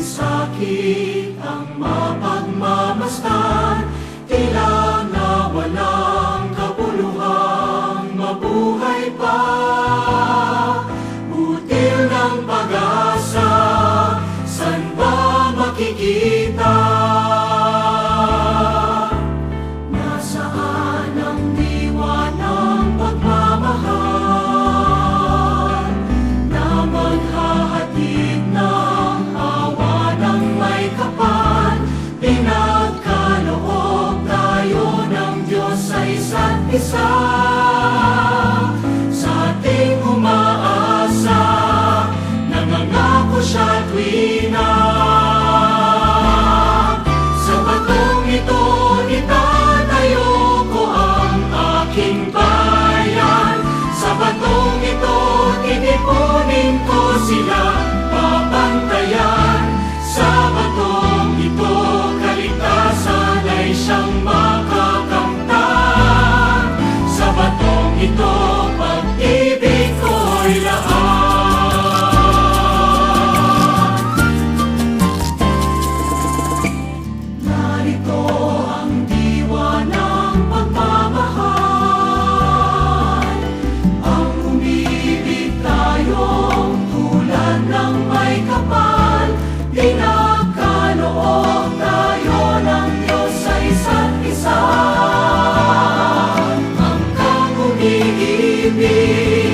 sakit ang mapagmamastan. Tila na walang kapuluhang mabuhay pa. isa sa ating umaasa. Nangangako siya tuwing sa batong ito itatayo ko ang aking bayan. Sa batong ito titipunin ko sila. me.